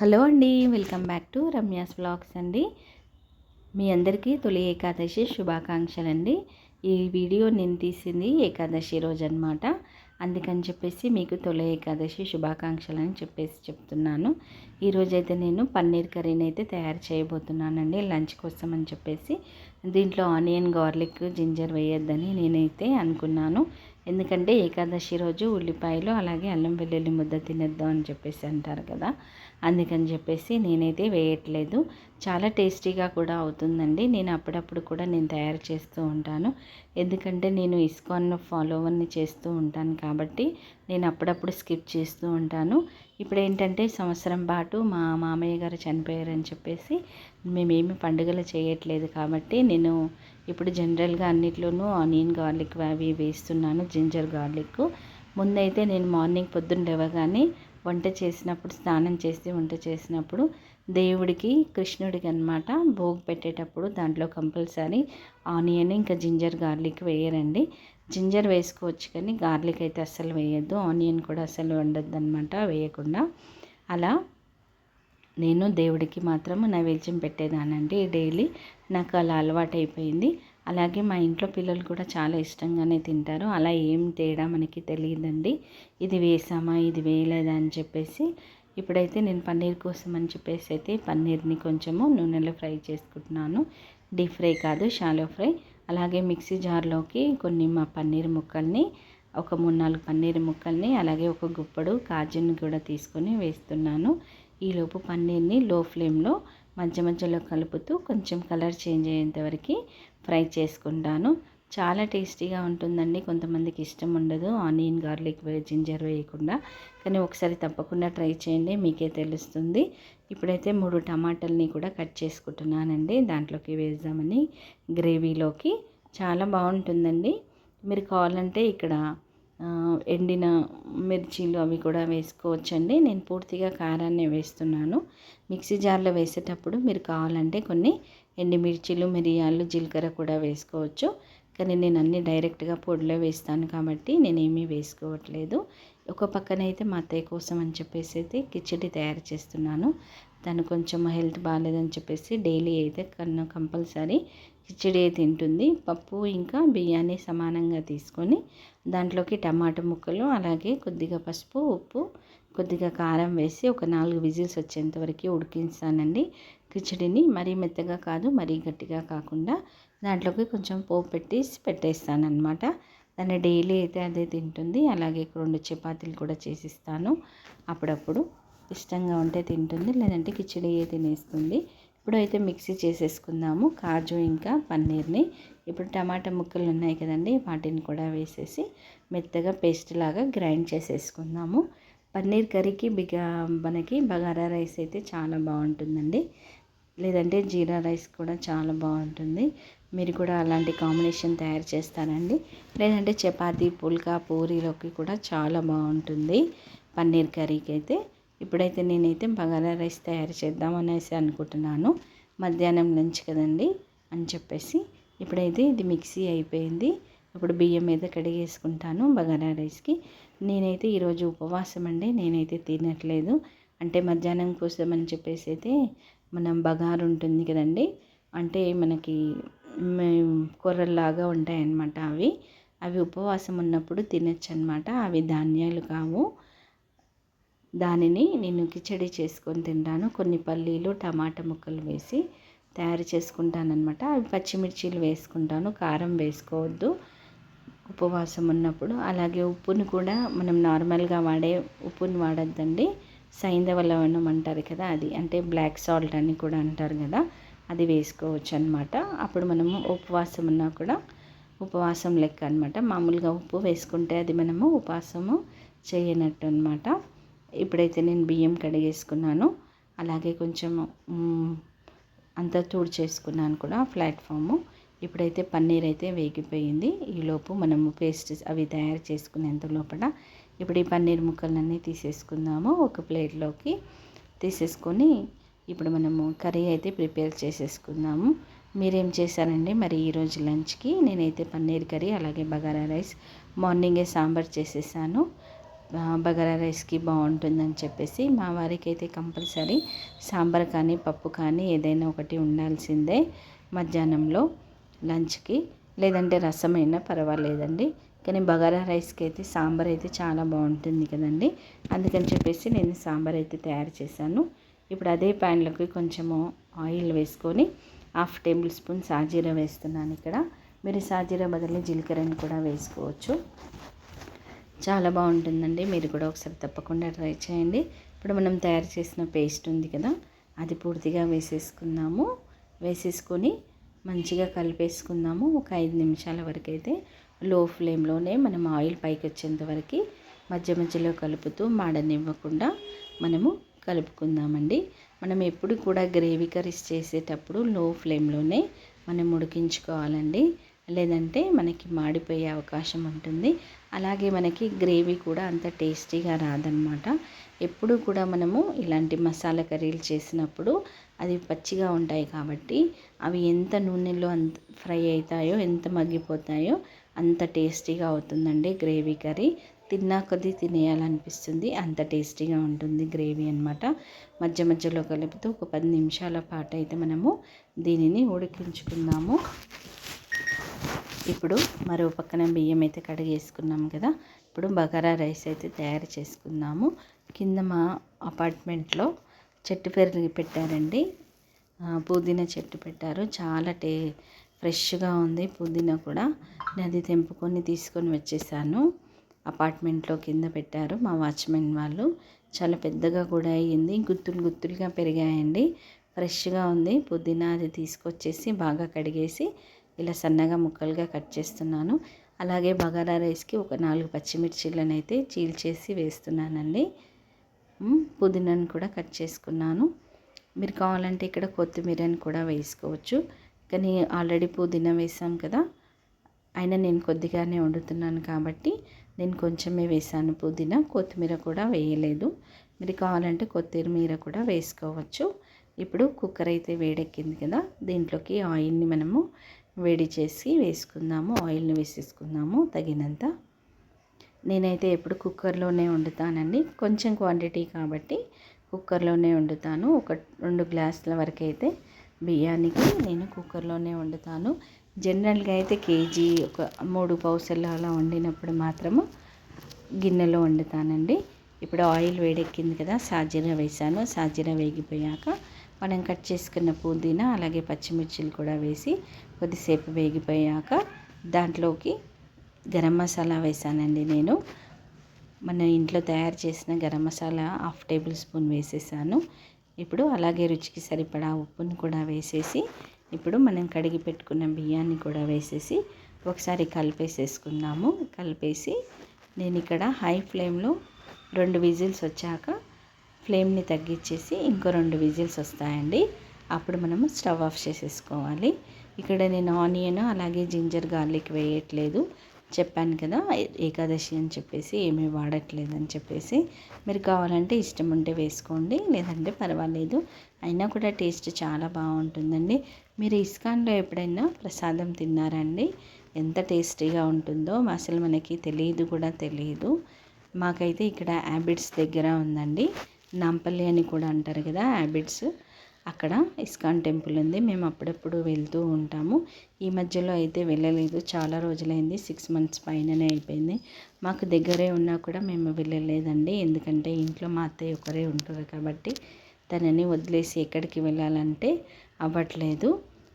Hello అండి welcome back to Ramya's blogs అండి. మీ అందరికీ తొలి ఏకాదశి శుభాకాంక్షలు అండి ఈ వీడియో నేను తీసింది ఏకాదశి రోజు అనమాట అందుకని చెప్పేసి మీకు తొలి ఏకాదశి శుభాకాంక్షలు అని చెప్పేసి చెప్తున్నాను. ఈరోజైతే నేను పన్నీర్ కర్రీని అయితే తయారు చేయబోతున్నానండి లంచ్ కోసం అని చెప్పేసి. దీంట్లో ఆనియన్ గార్లిక్ జింజర్ వేయొద్దని నేనైతే అనుకున్నాను. ఎందుకంటే ఏకాదశి రోజు ఉల్లిపాయలు అలాగే అల్లం వెల్లుల్లి ముద్ద తినేద్దాం అని చెప్పేసి అంటారు కదా. అందుకని చెప్పేసి నేనైతే వేయట్లేదు. చాలా టేస్టీగా కూడా అవుతుందండి. నేను అప్పుడప్పుడు కూడా నేను తయారు చేస్తూ ఉంటాను. ఎందుకంటే నేను ఇస్కాన్ ఫాలోవర్ని చేస్తూ ఉంటాను కాబట్టి నేను అప్పుడప్పుడు స్కిప్ చేస్తూ ఉంటాను. ఇప్పుడు ఏంటంటే సంవత్సరం పాటు మా మామయ్య గారు చనిపోయారని చెప్పేసి మేమేమి పండుగలు చేయట్లేదు కాబట్టి నేను ఇప్పుడు జనరల్గా అన్నిట్లోనూ ఆనియన్ గార్లిక్ అవి వేస్తున్నాను జింజర్ గార్లిక్. ముందైతే నేను మార్నింగ్ పొద్దున్న లేవగానే వంట చేసినప్పుడు స్నానం చేసి వంట చేసినప్పుడు దేవుడికి కృష్ణుడికి అనమాట భోగ్ పెట్టేటప్పుడు దాంట్లో కంపల్సరీ ఆనియన్ ఇంకా జింజర్ గార్లిక్ వేయరండి. జింజర్ వేసుకోవచ్చు కానీ గార్లిక్ అయితే అస్సలు వేయద్దు. ఆనియన్ కూడా అస్సలు వండద్దు అనమాట వేయకుండా. అలా నేను దేవుడికి మాత్రం నైవేద్యం పెట్టేదానండి డైలీ. నాకు అలా అలవాటు అయిపోయింది అలాగే మా ఇంట్లో పిల్లలు కూడా చాలా ఇష్టంగానే తింటారు. అలా ఏం తేడా మనకి తెలియదండి. ఇది వేసామా ఇది వేయలేదా అని చెప్పేసి ఇప్పుడైతే నేను పన్నీర్ కోసం అని చెప్పేసి అయితే పన్నీర్ని కొంచెము నూనెలో ఫ్రై చేసుకుంటున్నాను. డీప్ ఫ్రై కాదు షాలో ఫ్రై. అలాగే మిక్సీ జార్లోకి కొన్ని మా పన్నీర్ ముక్కల్ని ఒక మూడు నాలుగు పన్నీర్ ముక్కల్ని అలాగే ఒక గుప్పడు కాజుని కూడా తీసుకొని వేస్తున్నాను. ఈలోపు పన్నీర్ని లో ఫ్లేమ్లో మధ్య మధ్యలో కలుపుతూ కొంచెం కలర్ చేంజ్ అయ్యేంత వరకు ఫ్రై చేసుకుంటాను. చాలా టేస్టీగా ఉంటుందండి. కొంతమందికి ఇష్టం ఉండదు. ఆనియన్ గార్లిక్ జింజర్ వేయకుండా. కానీ ఒకసారి తప్పకుండా ట్రై చేయండి. మీకే తెలుస్తుంది. ఇప్పుడైతే మూడు టమాటాలని కూడా కట్ చేసుకుంటున్నానండి. దాంట్లోకి వేద్దామని గ్రేవీలోకి. చాలా బాగుంటుందండి. మీరు కావాలంటే ఇక్కడ ఎండిన మిర్చీలు అవి కూడా వేసుకోవచ్చండి. నేను పూర్తిగా కారాన్ని వేస్తున్నాను. మిక్సీ జార్లో వేసేటప్పుడు మీరు కావాలంటే కొన్ని ఎండిమిర్చీలు మిరియాలు జీలకర్ర కూడా వేసుకోవచ్చు. కానీ నేను అన్నీ డైరెక్ట్గా పొడిలో వేస్తాను కాబట్టి నేనేమీ వేసుకోవట్లేదు. ఒక పక్కన అయితే మా అత్తయ్య కోసం అని చెప్పేసి అయితే కిచడి తయారు చేస్తున్నాను. తను కొంచెం హెల్త్ బాగాలేదని చెప్పేసి డైలీ అయితే కన్నా కంపల్సరీ కిచడి తింటుంది. పప్పు ఇంకా బియ్యాన్ని సమానంగా తీసుకొని దాంట్లోకి టమాటా ముక్కలు అలాగే కొద్దిగా పసుపు ఉప్పు కొద్దిగా కారం వేసి ఒక నాలుగు విజిల్స్ వచ్చేంత వరకు ఉడికిస్తానండి కిచడిని మరీ మెత్తగా కాదు మరీ గట్టిగా కాకుండా దాంట్లోకి కొంచెం పోపు పెట్టేసి పెట్టేస్తానమాట దాన్ని డైలీ అయితే అదే తింటుంది. అలాగే రెండు చపాతీలు కూడా చేసిస్తాను. అప్పుడప్పుడు ఇష్టంగా ఉంటే తింటుంది లేదంటే కిచడి తినేస్తుంది. ఇప్పుడు అయితే మిక్సీ చేసేసుకుందాము. కాజు ఇంకా పన్నీర్ని. ఇప్పుడు టమాటా ముక్కలు ఉన్నాయి కదండి వాటిని కూడా వేసేసి మెత్తగా పేస్ట్ లాగా గ్రైండ్ చేసేసుకుందాము. పన్నీర్ కర్రీకి బిగా మనకి బగారా రైస్ అయితే చాలా బాగుంటుందండి. లేదంటే జీరా రైస్ కూడా చాలా బాగుంటుంది. మీరు కూడా అలాంటి కాంబినేషన్ తయారు చేస్తారండి. లేదంటే చపాతి పుల్కా పూరీలోకి కూడా చాలా బాగుంటుంది. పన్నీర్ కర్రీకి అయితే ఇప్పుడైతే నేనైతే బగారా రైస్ తయారు చేద్దాం అనేసి అనుకుంటున్నాను. మధ్యాహ్నం లంచ్ కదండి అని చెప్పేసి. ఇప్పుడైతే ఇది మిక్సీ అయిపోయింది. ఇప్పుడు బియ్యం మీద కడిగేసుకుంటాను బగారా రైస్కి. నేనైతే ఈరోజు ఉపవాసం అండి. నేనైతే తినట్లేదు. అంటే మధ్యాహ్నం కోసం అని చెప్పేసి అయితే మనం బగారు ఉంటుంది కదండి. అంటే మనకి కూరల్లాగా ఉంటాయన్నమాట అవి. అవి ఉపవాసం ఉన్నప్పుడు తినచ్చు అనమాట అవి ధాన్యాలు కావు. దానిని నేను కిచడి చేసుకొని తింటాను. కొన్ని పల్లీలు టమాటా ముక్కలు వేసి తయారు చేసుకుంటానమాట అవి పచ్చిమిర్చీలు వేసుకుంటాను. కారం వేసుకోవద్దు. ఉపవాసం ఉన్నప్పుడు. అలాగే ఉప్పుని కూడా మనం నార్మల్గా వాడే ఉప్పుని వాడద్దండి. సైంధవ లవణం అంటారు కదా అది. అంటే బ్లాక్ సాల్ట్ అని కూడా అంటారు కదా. అది వేసుకోవచ్చు అనమాట అప్పుడు మనము ఉపవాసం ఉన్నా కూడా ఉపవాసం లెక్క అనమాట మామూలుగా ఉప్పు వేసుకుంటే అది మనము ఉపవాసము చేయనట్టు అనమాట ఇప్పుడైతే నేను బియ్యం కడిగేసుకున్నాను. అలాగే కొంచెం అంతా తూడు చేసుకున్నాను కూడా ప్లాట్ఫాము. ఇప్పుడైతే పన్నీర్ అయితే వేగిపోయింది. ఈలోపు మనము పేస్ట్ అవి తయారు చేసుకునేంత లోపల ఇప్పుడు ఈ పన్నీర్ ముక్కలన్నీ తీసేసుకుందాము. ఒక ప్లేట్లోకి తీసేసుకొని ఇప్పుడు మనము కర్రీ అయితే ప్రిపేర్ చేసేసుకుందాము మీరేం చేశారండి? మరి ఈరోజు లంచ్కి నేనైతే పన్నీర్ కర్రీ అలాగే బగారా రైస్ మార్నింగే సాంబార్ చేసేసాను. బగారా రైస్కి బాగుంటుందని చెప్పేసి మా వారికి అయితే కంపల్సరీ సాంబార్ కానీ పప్పు కానీ ఏదైనా ఒకటి ఉండాల్సిందే మధ్యాహ్నంలో లంచ్కి. లేదంటే రసమైనా పర్వాలేదండి. కానీ బగారా రైస్కి అయితే సాంబార్ అయితే చాలా బాగుంటుంది కదండి. అందుకని చెప్పేసి నేను సాంబార్ అయితే తయారు చేశాను. ఇప్పుడు అదే ప్యాన్లోకి కొంచెము ఆయిల్ వేసుకొని హాఫ్ టేబుల్ స్పూన్ సాజీరా వేస్తున్నాను ఇక్కడ. మీరు సాజీరా బదులు జీలకర్రని కూడా వేసుకోవచ్చు. చాలా బాగుంటుందండి. మీరు కూడా ఒకసారి తప్పకుండా ట్రై చేయండి. ఇప్పుడు మనం తయారు చేసిన పేస్ట్ ఉంది కదా అది పూర్తిగా వేసేసుకుందాము వేసేసుకొని మంచిగా కలిపేసుకుందాము. ఒక ఐదు నిమిషాల వరకు అయితే లో ఫ్లేమ్లోనే మనం ఆయిల్ పైకి వచ్చేంత వరకు మధ్య మధ్యలో కలుపుతూ మాడనివ్వకుండా మనము కలుపుకుందామండి. మనం ఎప్పుడు కూడా గ్రేవీ కర్రీస్ చేసేటప్పుడు లో ఫ్లేమ్లోనే మనం ఉడికించుకోవాలండి. లేదంటే మనకి మాడిపోయే అవకాశం ఉంటుంది. అలాగే మనకి గ్రేవీ కూడా అంత టేస్టీగా రాదనమాట ఎప్పుడు కూడా మనము ఇలాంటి మసాలా కర్రీలు చేసినప్పుడు అది పచ్చిగా ఉంటాయి కాబట్టి అవి ఎంత నూనెలో అంత ఫ్రై అవుతాయో ఎంత మగ్గిపోతాయో అంత టేస్టీగా అవుతుందండి గ్రేవీ కర్రీ. తిన్నా కొద్దీ తినేయాలనిపిస్తుంది. అంత టేస్టీగా ఉంటుంది గ్రేవీ అనమాట మధ్య మధ్యలో కలుపుతూ ఒక పది నిమిషాల పాటు అయితే మనము దీనిని ఉడికించుకుందాము. ఇప్పుడు మరో పక్కన బియ్యం అయితే కడిగేసుకున్నాం కదా. ఇప్పుడు బగారా రైస్ అయితే తయారు చేసుకుందాము. కింద మా అపార్ట్మెంట్లో చెట్టు పెరిగి పెట్టారండి. పుదీనా చెట్టు పెట్టారు. చాలా టే ఫ్రెష్గా ఉంది పుదీనా కూడా. నేను అది తెంపుకొని తీసుకొని వచ్చేసాను. అపార్ట్మెంట్లో కింద పెట్టారు మా వాచ్మెన్ వాళ్ళు. చాలా పెద్దగా కూడా అయ్యింది. గుత్తులు గుత్తులుగా పెరిగాయండి. ఫ్రెష్గా ఉంది. పుదీనా అది తీసుకొచ్చేసి బాగా కడిగేసి ఇలా సన్నగా ముక్కలుగా కట్ చేస్తున్నాను. అలాగే బగారా రైస్కి ఒక నాలుగు పచ్చిమిర్చీలను అయితే చీల్చేసి వేస్తున్నానండి. పుదీనాను కూడా కట్ చేసుకున్నాను. మీరు కావాలంటే ఇక్కడ కొత్తిమీరని కూడా వేసుకోవచ్చు. కానీ ఆల్రెడీ పుదీనా వేసాం కదా అయినా నేను కొద్దిగానే వండుతున్నాను కాబట్టి నేను కొంచెమే వేసాను పుదీనా. కొత్తిమీర కూడా వేయలేదు. మీరు కావాలంటే కొత్తిమీర కూడా వేసుకోవచ్చు. ఇప్పుడు కుక్కర్ అయితే వేడెక్కింది కదా దీంట్లోకి ఆయిల్ని మనము వేడి చేసి వేసుకుందాము ఆయిల్ని వేసేసుకుందాము తగినంత. నేనైతే ఎప్పుడు కుక్కర్లోనే వండుతానండి. కొంచెం క్వాంటిటీ కాబట్టి కుక్కర్లోనే వండుతాను. ఒక రెండు గ్లాసుల వరకు అయితే బియ్యానికి నేను కుక్కర్లోనే వండుతాను. జనరల్గా అయితే కేజీ ఒక మూడు పౌసలు అలా వండినప్పుడు మాత్రము గిన్నెలో వండుతానండి. ఇప్పుడు ఆయిల్ వేడెక్కింది కదా సాజీరా వేసాను సాజీరా వేగిపోయాక మనం కట్ చేసుకున్న పుదీనా అలాగే పచ్చిమిర్చిలు కూడా వేసి కొద్దిసేపు వేగిపోయాక దాంట్లోకి గరం మసాలా వేసానండి నేను. మన ఇంట్లో తయారు చేసిన garam masala half table spoon వేసేసాను. ఇప్పుడు అలాగే రుచికి సరిపడా ఉప్పుని కూడా వేసేసి ఇప్పుడు మనం కడిగి పెట్టుకున్న బియ్యాన్ని కూడా వేసేసి ఒకసారి కలిపేసేసుకుందాము. కలిపేసి నేను ఇక్కడ హై ఫ్లేమ్లో రెండు విజిల్స్ వచ్చాక ఫ్లేమ్ని తగ్గించేసి ఇంకో రెండు విజిల్స్ వస్తాయండి. అప్పుడు మనము స్టవ్ ఆఫ్ చేసేసుకోవాలి. ఇక్కడ నేను ఆనియన్ అలాగే జింజర్ గార్లిక్ వేయట్లేదు. చెప్పాను కదా ఏకాదశి అని చెప్పేసి ఏమీ వాడట్లేదని చెప్పేసి. మీరు కావాలంటే ఇష్టం ఉంటే వేసుకోండి లేదంటే పర్వాలేదు. అయినా కూడా టేస్ట్ చాలా బాగుంటుందండి. మీరు ఇస్కాన్లో ఎప్పుడైనా ప్రసాదం తిన్నారండి? ఎంత టేస్టీగా ఉంటుందో అసలు మనకి తెలియదు కూడా తెలియదు. మాకైతే ఇక్కడ యాబిట్స్ దగ్గర ఉందండి. నాంపల్లి అని కూడా అంటారు కదా యాబిట్స్. అక్కడ ఇస్కాన్ టెంపుల్ ఉంది. మేము అప్పుడప్పుడు వెళ్తూ ఉంటాము. ఈ మధ్యలో అయితే వెళ్ళలేదు. చాలా రోజులైంది. సిక్స్ మంత్స్ పైననే అయిపోయింది. మాకు దగ్గరే ఉన్నా కూడా మేము వెళ్ళలేదండి. ఎందుకంటే ఇంట్లో మా అత్తయ్య ఒకరే ఉంటారు కాబట్టి తనని వదిలేసి ఎక్కడికి వెళ్ళాలంటే అవ్వట్లేదు.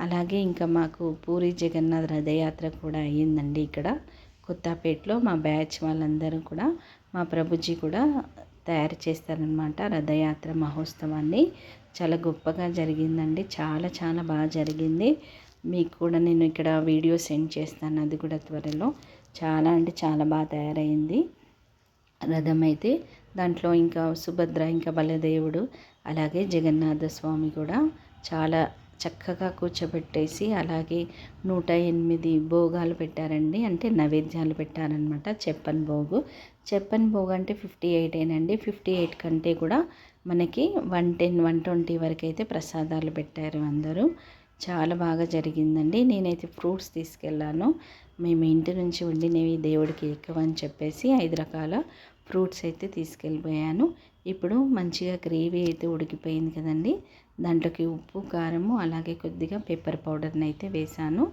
అలాగే ఇంకా మాకు పూరి జగన్నాథ్ రథయాత్ర కూడా అయ్యిందండి ఇక్కడ. కొత్తపేటలో మా బ్యాచ్ వాళ్ళందరూ కూడా మా ప్రభుజీ కూడా తయారు చేస్తారనమాట రథయాత్ర మహోత్సవాన్ని. చాలా గొప్పగా జరిగిందండి. చాలా చాలా బాగా జరిగింది. మీకు కూడా నేను ఇక్కడ వీడియో సెండ్ చేస్తాను అది కూడా త్వరలో. చాలా అంటే చాలా బాగా తయారైంది. రథం అయితే దాంట్లో ఇంకా సుభద్ర ఇంకా బలదేవుడు అలాగే జగన్నాథ స్వామి కూడా చాలా చక్కగా కూర్చోబెట్టేసి అలాగే నూట ఎనిమిది భోగాలు పెట్టారండి. అంటే నైవేద్యాలు పెట్టారనమాట చెప్పన్ భోగు. చెప్పన్ భోగు అంటే ఫిఫ్టీ ఎయిటేనండి ఫిఫ్టీ ఎయిట్ కంటే కూడా మనకి వన్ టెన్ వన్ ట్వంటీ వరకు అయితే ప్రసాదాలు పెట్టారు అందరూ. చాలా బాగా జరిగిందండి. నేనైతే ఫ్రూట్స్ తీసుకెళ్ళాను. మేము ఇంటి నుంచి వండినవి దేవుడికి ఎక్కువ అని చెప్పేసి ఐదు రకాల ఫ్రూట్స్ అయితే తీసుకెళ్ళిపోయాను. ఇప్పుడు మంచిగా గ్రేవీ అయితే ఉడికిపోయింది కదండి. దాంట్లోకి ఉప్పు కారము అలాగే కొద్దిగా పెప్పర్ పౌడర్ని అయితే వేసాను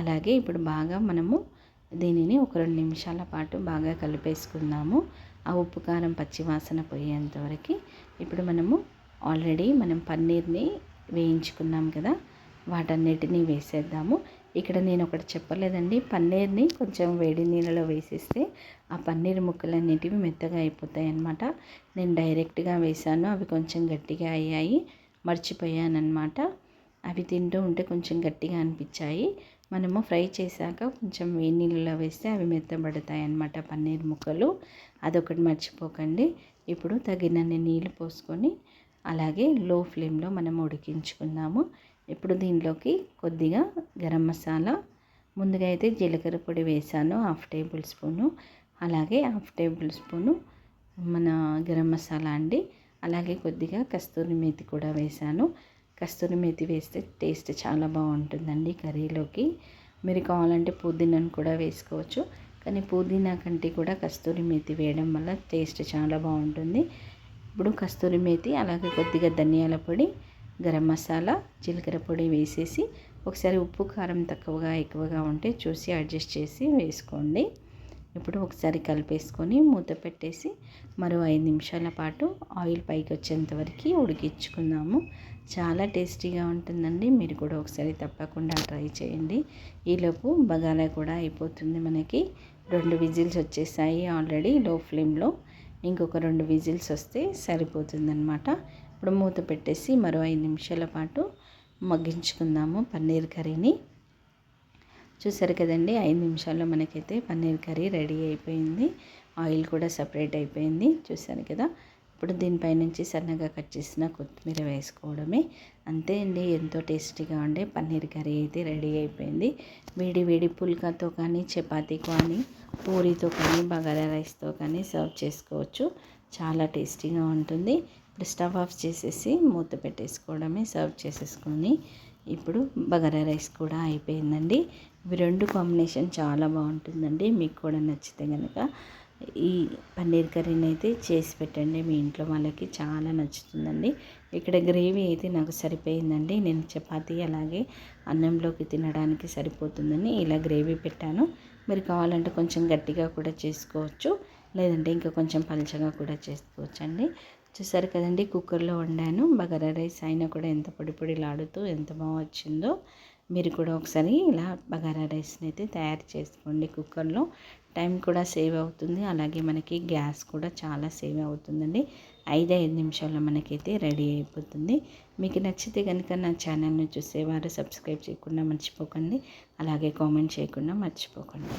అలాగే ఇప్పుడు బాగా మనము దీనిని ఒక రెండు నిమిషాల పాటు బాగా కలిపేసుకుందాము. ఆ ఉప్పు కారం పచ్చివాసన పోయేంతవరకు ఇప్పుడు మనము ఆల్రెడీ మనం పన్నీర్ని వేయించుకున్నాం కదా వాటన్నిటినీ వేసేద్దాము. ఇక్కడ నేను ఒకటి చెప్పలేదండి పన్నీర్ని కొంచెం వేడి నీళ్ళలో వేసేస్తే ఆ పన్నీర్ ముక్కలన్నిటివి మెత్తగా అయిపోతాయి అన్నమాట నేను డైరెక్ట్గా వేసాను అవి కొంచెం గట్టిగా అయ్యాయి మర్చిపోయానమాట అవి తింటూ ఉంటే కొంచెం గట్టిగా అనిపించాయి. మనము ఫ్రై చేశాక కొంచెం వేడి నీళ్ళలో వేస్తే అవి మెత్తబడతాయి అన్నమాట పన్నీర్ ముక్కలు. అదొకటి మర్చిపోకండి. ఇప్పుడు తగినన్ని నీళ్ళు పోసుకొని అలాగే లో ఫ్లేమ్లో మనం ఉడికించుకుందాము. ఇప్పుడు దీనిలోకి కొద్దిగా గరం మసాలా ముందుగా అయితే జీలకర్ర పొడి వేసాను హాఫ్ టేబుల్ స్పూను అలాగే హాఫ్ టేబుల్ స్పూను మన గరం మసాలా అండి. అలాగే కొద్దిగా కస్తూరి మేతి కూడా వేసాను. కస్తూరి మేతి వేస్తే టేస్ట్ చాలా బాగుంటుందండి కర్రీలోకి. మీరు కావాలంటే పుదీనాను కూడా వేసుకోవచ్చు. కానీ పుదీనా కంటే కూడా కస్తూరి మేతి వేయడం వల్ల టేస్ట్ చాలా బాగుంటుంది. ఇప్పుడు కస్తూరి మేతి అలాగే కొద్దిగా ధనియాల పొడి గరం మసాలా జీలకర్ర పొడి వేసేసి ఒకసారి ఉప్పు కారం తక్కువగా ఎక్కువగా ఉంటే చూసి అడ్జస్ట్ చేసి వేసుకోండి. ఇప్పుడు ఒకసారి కలిపేసుకొని మూత పెట్టేసి మరో ఐదు నిమిషాల పాటు ఆయిల్ పైకి వచ్చేంత వరకు ఉడికించుకుందాము. చాలా టేస్టీగా ఉంటుందండి. మీరు కూడా ఒకసారి తప్పకుండా ట్రై చేయండి. ఈలోపు బగాలా కూడా అయిపోతుంది మనకి. రెండు విజిల్స్ వచ్చేసాయి ఆల్రెడీ లో ఫ్లేమ్లో. ఇంకొక రెండు విజిల్స్ వస్తే సరిపోతుందనమాట ఇప్పుడు మూత పెట్టేసి మరో ఐదు నిమిషాల పాటు మగ్గించుకుందాము పన్నీర్ కర్రీని. చూసారు కదండి ఐదు నిమిషాల్లో మనకైతే పన్నీర్ కర్రీ రెడీ అయిపోయింది. ఆయిల్ కూడా సపరేట్ అయిపోయింది చూసారు కదా. ఇప్పుడు దీనిపై నుంచి సన్నగా కట్ చేసిన కొత్తిమీర వేసుకోవడమే. అంతే అండి ఎంతో టేస్టీగా ఉండే పన్నీర్ కర్రీ అయితే రెడీ అయిపోయింది. వేడి వేడి పుల్కాతో కానీ చపాతీ కానీ పూరితో కానీ బగారా రైస్తో కానీ సర్వ్ చేసుకోవచ్చు. చాలా టేస్టీగా ఉంటుంది. ఇప్పుడు స్టవ్ ఆఫ్ చేసేసి మూత పెట్టేసుకోవడమే సర్వ్ చేసేసుకొని. ఇప్పుడు బగారా రైస్ కూడా అయిపోయిందండి. ఇవి రెండు కాంబినేషన్ చాలా బాగుంటుందండి. మీకు కూడా నచ్చితే కనుక ఈ పన్నీర్ కర్రీని అయితే చేసి పెట్టండి. మీ ఇంట్లో వాళ్ళకి చాలా నచ్చుతుందండి. ఇక్కడ గ్రేవీ అయితే నాకు సరిపోయిందండి. నేను చపాతీ అలాగే అన్నంలోకి తినడానికి సరిపోతుందని ఇలా గ్రేవీ పెట్టాను. మీరు కావాలంటే కొంచెం గట్టిగా కూడా చేసుకోవచ్చు. లేదంటే ఇంకా కొంచెం పలచగా కూడా చేసుకోవచ్చు అండి చూసారు కదండి కుక్కర్లో వండాను. బగారా రైస్ అయినా కూడా ఎంత పొడి పొడిలాడుతూ ఎంత బాగా వచ్చిందో. మీరు కూడా ఒకసారి ఇలా బగారా రైస్ని అయితే తయారు చేసుకోండి కుక్కర్లో. టైం కూడా సేవ్ అవుతుంది. అలాగే మనకి గ్యాస్ కూడా చాలా సేవ్ అవుతుందండి. ఐదు ఐదు నిమిషాల్లో మనకైతే రెడీ అయిపోతుంది. మీకు నచ్చితే కనుక నా ఛానల్ని చూసేవారు సబ్స్క్రైబ్ చేయకుండా మర్చిపోకండి. అలాగే కామెంట్ చేయకుండా మర్చిపోకండి.